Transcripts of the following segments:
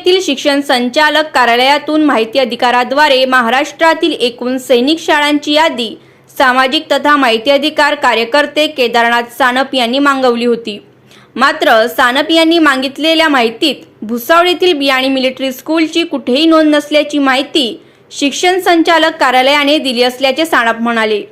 येथील शिक्षण संचालक कार्यालयातून माहिती अधिकाराद्वारे महाराष्ट्रातील एकूण सैनिक शाळांची यादी सामाजिक तथा माहिती अधिकार कार्यकर्ते केदारनाथ सानप यांनी मागवली होती. मात्र सानप यांनी मागितलेल्या माहितीत भुसावळ येथील बियाणी मिलिटरी स्कूलची कुठेही नोंद नसल्याची माहिती शिक्षण संचालक कार्यालयाने दिली असल्याचे सानप म्हणाले.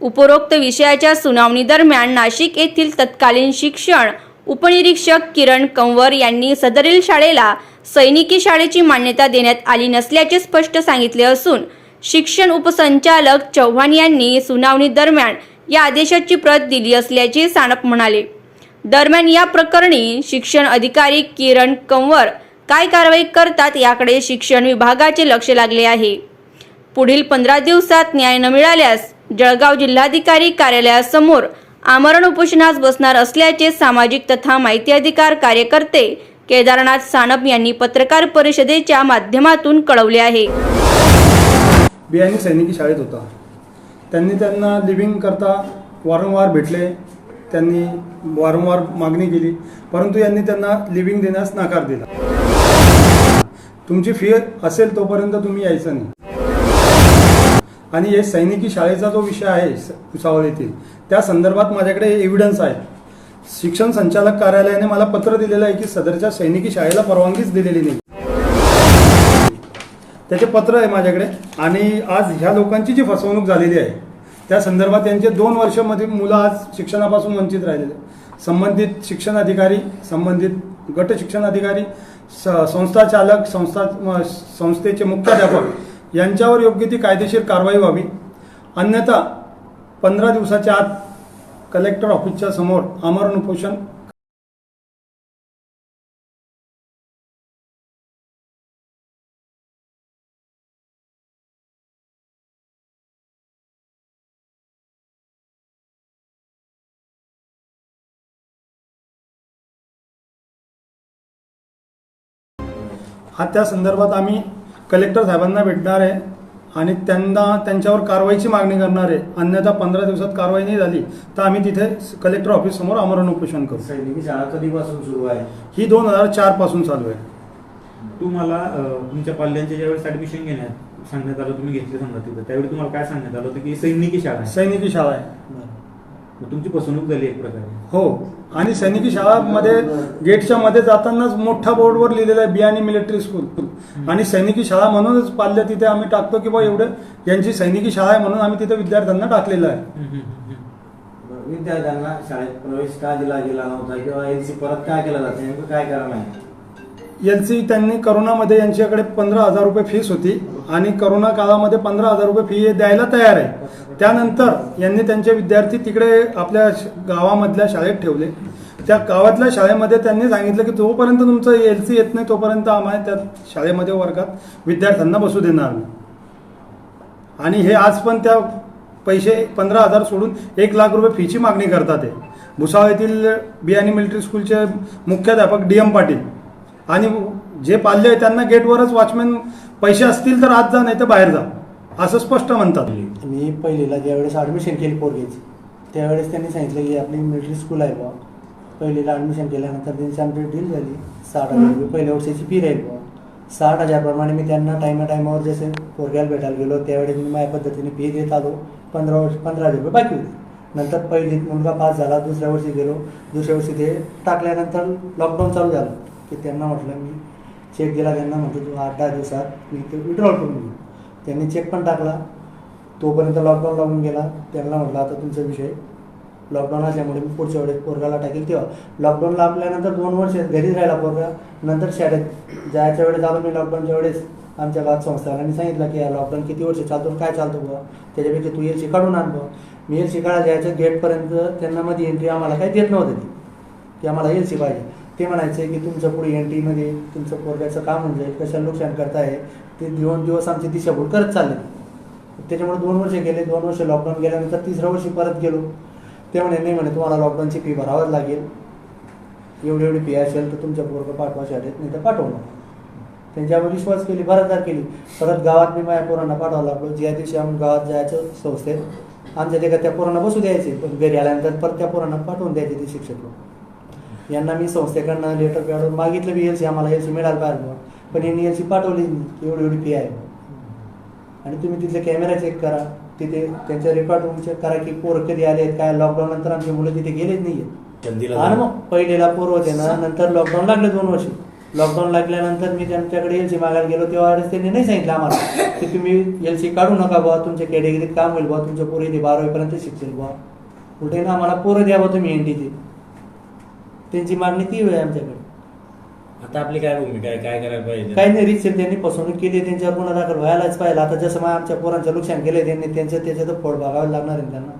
उपरोक्त विषयाच्या सुनावणी दरम्यान नाशिक येथील तत्कालीन शिक्षण उपनिरीक्षक किरण कंवर यांनी सदरील शाळेला सैनिकी शाळेची मान्यता देण्यात आली नसल्याचे स्पष्ट सांगितले असून शिक्षण उपसंचालक चव्हाण यांनी सुनावणी दरम्यान या आदेशाची प्रत दिली असल्याचे सानप म्हणाले. दरम्यान या प्रकरणी शिक्षण अधिकारी किरण कंवर काय कारवाई करतात याकडे शिक्षण विभागाचे लक्ष लागले आहे. पुढील पंधरा दिवसात न्याय न मिळाल्यास जळगाव जिल्हाधिकारी कार्यालयासमोर आमरण उपोषणास बसणार असल्याचे सामाजिक तथा माहिती अधिकार कार्यकर्ते केदारनाथ सानप यांनी पत्रकार परिषदेच्या माध्यमातून कळवले आहे. बियाणी सैनिकी शाळेत होता. त्यांनी त्यांना लिव्हिंग करता वारंवार भेटले. त्यांनी वारंवार मागणी केली. परंतु यांनी त्यांना लिव्हिंग देण्यास नकार दिला. तुमची फी असेल तोपर्यंत तुम्ही यायचं नाही. आणि हे सैनिकी शाळेचा जो विषय आहे भुसावळ येथील त्या संदर्भात माझ्याकडे एव्हिडन्स आहे. शिक्षण संचालक कार्यालयाने मला पत्र दिलेलं आहे की सदरच्या सैनिकी शाळेला परवानगीच दिलेली नाही त्याचे पत्र आहे माझ्याकडे आणि आज ह्या लोकांची जी फसवणूक झालेली आहे त्या संदर्भात त्यांचे दोन वर्षामध्ये मुलं आज शिक्षणापासून वंचित राहिलेले आहेत. संबंधित शिक्षण अधिकारी संबंधित गट शिक्षण अधिकारी स संस्था चालक संस्था संस्थेचे मुख्याध्यापक यांच्यावर योग्य ती कायदेशीर कारवाई व्हावी अन्यथा पंधरा दिवसाच्या आत कलेक्टर ऑफिसच्या समोर आमरण उपोषण. हा त्या संदर्भात आम्ही कलेक्टर साहेबांना भेटणार आहे. आणि त्यांना त्यांच्यावर कारवाईची मागणी करणार आहे अन्यथा पंधरा दिवसात कारवाई नाही झाली तर आम्ही तिथे कलेक्टर ऑफिस समोर आमरण उपोषण करू. सैनिकी शाळा कधीपासून सुरू आहे? ही दोन हजार चारपासून चालू आहे. तुम्हाला अं, तुमच्या पाल्यांच्या ज्यावेळेस ऍडमिशन घेण्यात सांगण्यात आलं तुम्ही घेतले समजा तिथं. त्यावेळी तुम्हाला काय सांगण्यात आलं होतं की सैनिकी शाळा आहे? सैनिकी शाळा आहे. मग तुमची फसवणूक झाली एक प्रकारे. हो. आणि सैनिकी शाळामध्ये गेटच्या मध्ये जातानाच मोठ्या बोर्डवर लिहिलेलं आहे बियाणी मिलिटरी स्कूल आणि सैनिकी शाळा म्हणूनच पाल्य तिथे आम्ही टाकतो की बा एवढं यांची सैनिकी शाळा आहे म्हणून आम्ही तिथे विद्यार्थ्यांना टाकलेलं आहे. विद्यार्थ्यांना शाळेत प्रवेश का दिला गेला नव्हता किंवा एल सी परत काय केला जातं नेमकं काय कारण आहे? एल सी त्यांनी करोनामध्ये यांच्याकडे पंधरा हजार रुपये फीस होती. आणि करोना काळामध्ये पंधरा हजार रुपये फी द्यायला तयार आहे. त्यानंतर यांनी त्यांचे विद्यार्थी तिकडे आपल्या श- गावामधल्या शाळेत ठेवले. त्या गावातल्या शाळेमध्ये त्यांनी सांगितलं की जोपर्यंत तुमचं एल सी येत नाही तोपर्यंत आम्हाला त्या शाळेमध्ये वर्गात विद्यार्थ्यांना बसू देणार नाही. आणि हे आज पण त्या पैसे पंधरा हजार सोडून एक लाख रुपये फीची मागणी करतात आहे भुसावळ येथील बियाणी मिलिटरी स्कूलचे मुख्याध्यापक डी एम पाटील. आणि जे पाल्य आहे त्यांना गेटवरच वॉचमॅन पैसे असतील तर आत जा नाही तर बाहेर जा. असं स्पष्ट म्हणतात. मी पहिलीला ज्यावेळेस ॲडमिशन केली पोरगेची त्यावेळेस त्यांनी सांगितलं की आपली मिलिटरी स्कूल आहे बुवा. पहिलीला ॲडमिशन केल्यानंतर त्यांची आमची डील झाली साठ हजार रुपये. पहिल्या वर्षाची फी राहील बुवा. साठ हजारप्रमाणे मी त्यांना टायमा टायमावर जसे पोरग्याला भेटायला गेलो त्यावेळेस मी माझ्या पद्धतीने फी देत आलो. पंधरा वर्ष पंधरा हजार रुपये बाकी होते. नंतर पहिलीत मुलगा पास झाला दुसऱ्या वर्षी गेलो. दुसऱ्या वर्षी ते टाकल्यानंतर लॉकडाऊन चालू झालं. की त्यांना म्हटलं मी चेक दिला त्यांना म्हणतो तू आठ दहा दिवसात मी ते विड्रॉल करून घेऊ त्यांनी चेक पण टाकला. तोपर्यंत लॉकडाऊन लागून गेला. त्यांना म्हटलं आता तुमचा विषय लॉकडाऊन असल्यामुळे मी पुढच्या वेळेस पोरगाला टाकेल. तेव्हा लॉकडाऊन लागल्यानंतर दोन वर्ष घरीच राहिला पोरगा. नंतर शाळेत जायच्या वेळेस आलो मी लॉकडाऊनच्या वेळेस. आमच्या गावात संस्थानाने सांगितलं की या लॉकडाऊन किती वर्ष चालतो काय चालतो बुवा? त्याच्यापेक्षा तू एल काढून आण बुवा. मी एल काढा जायचं गेटपर्यंत त्यांना मध्ये एंट्री आम्हाला काही देत नव्हतं ती. की आम्हाला एल सी पाहिजे. ते म्हणायचे की तुमचं पुढे एंट्रीमध्ये तुमचं पोरग्याचं काम होऊन जाईल कशाला नुकसान करताय? ते दोन दिवस आमची दिशाभूल करत चालले. त्याच्यामुळे दोन वर्ष गेले दोन वर्ष लॉकडाऊन गेल्यानंतर तिसऱ्या वर्षी परत गेलो. ते म्हणे नाही म्हणे तुम्हाला लॉकडाऊनची फी भरावंच लागेल. एवढी एवढी फी असेल तर तुमच्या पोरगं पाठवा शाळेत नाही तर पाठवू नका. त्यांच्यावर विश्वास केली बराचदार केली. परत गावात मी माझ्या पोरांना पाठवावं लागलो. ज्या दिवशी आम्ही गावात जायचं संस्थेत आमच्या ते त्या पोरांना बसू द्यायचे. पण घरी आल्यानंतर परत त्या पोरांना पाठवून द्यायचे ते शिक्षक लोक. यांना मी संस्थेकडनं लेटर काढून मागितलं बी एल सी आम्हाला एल सी मिळायला पाहिजे बुवा. पण यांनी एल सी पाठवलीच नाही. एवढी एवढी फी आहे. आणि तुम्ही तिथले कॅमेरा चेक करा. तिथे त्यांच्या रेकॉर्ड रूम चेक करा की पोरं कधी आले आहेत काय लॉकडाऊन नंतर आमची मुलं तिथे गेलेच नाहीये आणि मग पहिलेला पोर होते ना नंतर लॉकडाऊन लागले दोन वर्ष. लॉकडाऊन लागल्यानंतर मी त्यांच्याकडे एल सी मागायला गेलो तेव्हा त्यांनी नाही सांगितलं आम्हाला की तुम्ही एल सी काढू नका बुवा तुमच्या कॅटेगरीत काम होईल बुवा तुमच्या पोरी इथे बारावीपर्यंत शिकतील बुवा. उलटे ना आम्हाला पोरं द्या बुवा तुम्ही एनटीची त्यांची मागणी ती आहे आमच्याकडे. आता आपली काय भूमिका आहे? काय करायला पाहिजे? काही नाही रिक्षा त्यांनी फसवणूक केली त्यांच्यावर गुन्हा दाखल व्हायलाच पाहिजे. आता जसं आमच्या पोरांचं नुकसान केलंय त्यांनी त्यांचं त्याच्यात फोड भागावं लागणार आहे त्यांना.